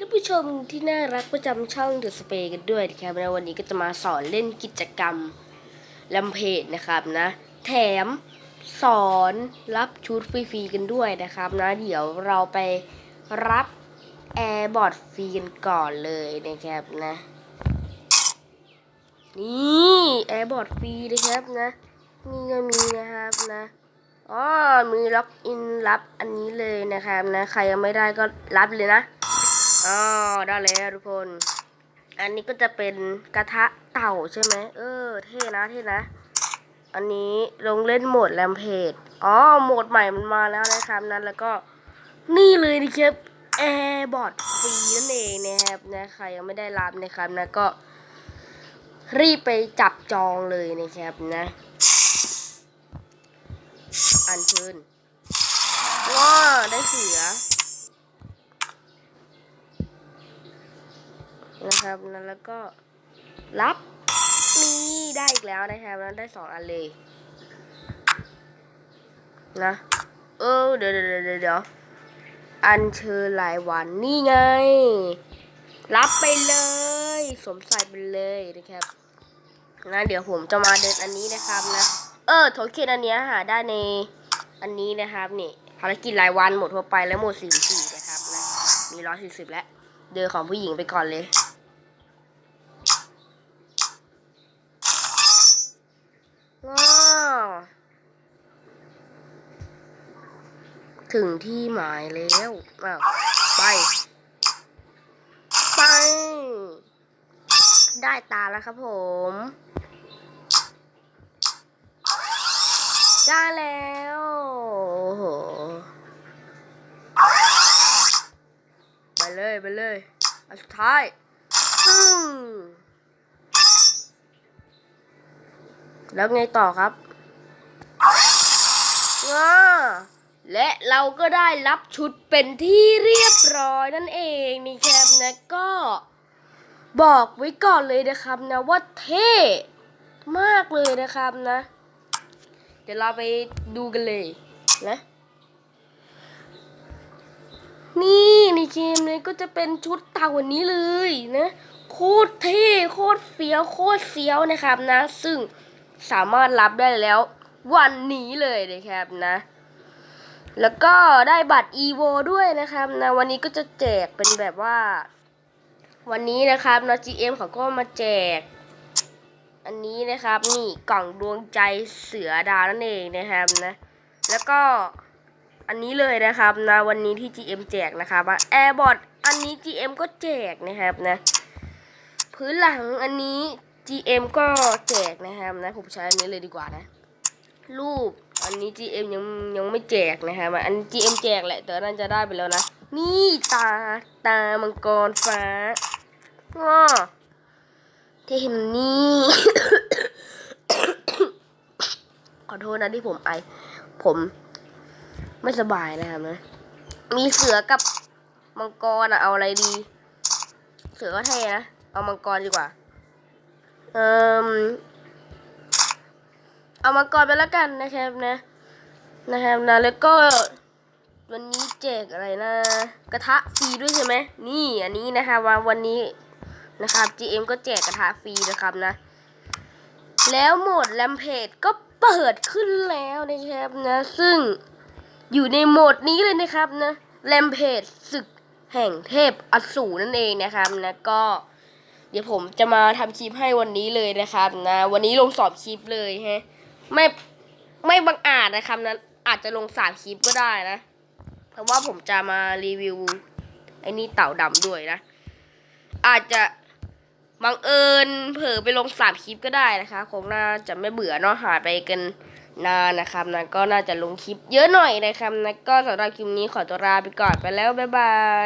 ท่านผู้ชมที่น่ารักประจำช่องเดอะสเปกันด้วยนะครับแล้ววันนี้ก็จะมาสอนเล่นกิจกรรมลมเพจนะครับนะ แถมสอนรับชุดฟรีๆกันด้วยนะครับนะ เดี๋ยวเราไปรับแอร์บอร์ดฟรีกันก่อนเลยนะครับนะ นี่แอร์บอร์ดฟรีนะครับนะ นี่ก็มีนะครับนะอ๋อมีล็อกอินรับอันนี้เลยนะครับนะ ใครยังไม่ได้ก็รับเลยนะ อ๋อได้แล้วทุกคน อันนี้ก็จะเป็นกระทะเต่าใช่ไหม เออ เท่นะเท่นะ อันนี้ลงเล่นโหมดแรมเพจอ๋อ โหมดใหม่มันมาแล้วนะครับนั้น แล้วก็นี่เลยนะครับแอร์บอดฟรีนั่นเองนะครับนะใครยังไม่ได้รับนะครับนะก็ รีบไปจับจองเลยนะครับนะ อันเชิญว้าได้เสือ นะครับนะแล้วก็รับนี่ได้อีกแล้วนะครับนะได้สองอันเลยนะเออเดี๋ยวเดี๋ยวเดี๋ยวอันเชิญรายวันนี่ไง รับไปเลย สมใส่ไปเลยนะครับนะเดี๋ยวผมจะมาเดินอันนี้นะครับนะ เออโทเค็นอันเนี้ยหาได้ในอันนี้นะครับนี่ภารกิจรายวันหมดทั่วไปและหมดสี่สี่นะครับนะมีร้อยสี่สิบแล้ว เดินของผู้หญิงไปก่อนเลย ว้าว ถึงที่หมายแล้วอ้าวไป ไป ได้ตาแล้วครับผม ได้แล้วโอ้โหไปเลยไปเลยอันสุดท้ายตึ้งแล้วไงต่อครับว้า และเราก็ได้รับชุดเป็นที่เรียบร้อยนั่นเองนี่ครับนะก็บอกไว้ก่อนเลยนะครับนะว่าเท่มากเลยนะครับนะ เดี๋ยวเราไปดูกันเลยนะนี่ในเกมนี้ก็จะเป็นชุดเต่าวันนี้เลยนะโคตรเท่โคตรเฟี้ยวโคตรเฟี้ยวนะครับนะ ซึ่งสามารถรับได้แล้ววันนี้เลยนะครับนะ แล้วก็ได้บัตร EVO ด้วยนะครับนะวันนี้ก็จะแจกเป็นแบบว่า วันนี้นะครับนะ GM เขาก็มาแจก อันนี้นะครับนี่กล่องดวงใจเสือดาวนั่นเองนะครับนะ แล้วก็อันนี้เลยนะครับนะวันนี้ที่ GM แจกนะครับแอร์บอทอันนี้ GM ก็แจกนะครับนะ พื้นหลังอันนี้ GM ก็แจกนะครับนะผมใช้อันนี้เลยดีกว่านะ รูป อันนี้ GM ยังยังไม่แจกนะครับอัน GM แจกแหละแต่น่าจะได้ไปแล้วนะ นี่ตาตามังกรฟ้าว้าที่เห็นนี่ ขอโทษนะที่ผมไอ ผมไม่สบายนะครับนะ มีเสือกับมังกรอะเอาอะไรดี เสือก็เท่นะ เอามังกรดีกว่า เอ่ม เอามังกรไปแล้วกันนะครับนะ นะครับนะแล้วก็วันนี้แจกอะไรนะ กระทะฟรีด้วยใช่ไหมนี่อันนี้นะคะว่าวันนี้นะครับ GM ก็แจกกระทะฟรีนะครับนะ แล้วโหมดแรมเพจก็เปิดขึ้นแล้วนะครับนะ ซึ่งอยู่ในโหมดนี้เลยนะครับนะแรมเพจศึกแห่งเทพอสูรนั่นเองนะครับนะก็ เดี๋ยวผมจะมาทำคลิปให้วันนี้เลยนะครับนะ วันนี้ลงสอบคลิปเลยฮะ ไม่ไม่บังอาจนะครับนอาจจะลงสามคลิปก็ได้นะ เพราะว่าผมจะมารีวิวไอ้นี่เต่าดำด้วยนะ อาจจะบังเอิญเผลอไปลงสามคลิปก็ได้นะคะคงน่าจะไม่เบื่อเนาะหายไปกันนานนะครับนะก็น่าจะลงคลิปเยอะหน่อยนะครับนะก็สำหรับคลิปนี้ขอตัวลาไปก่อนไปแล้วบ๊ายบาย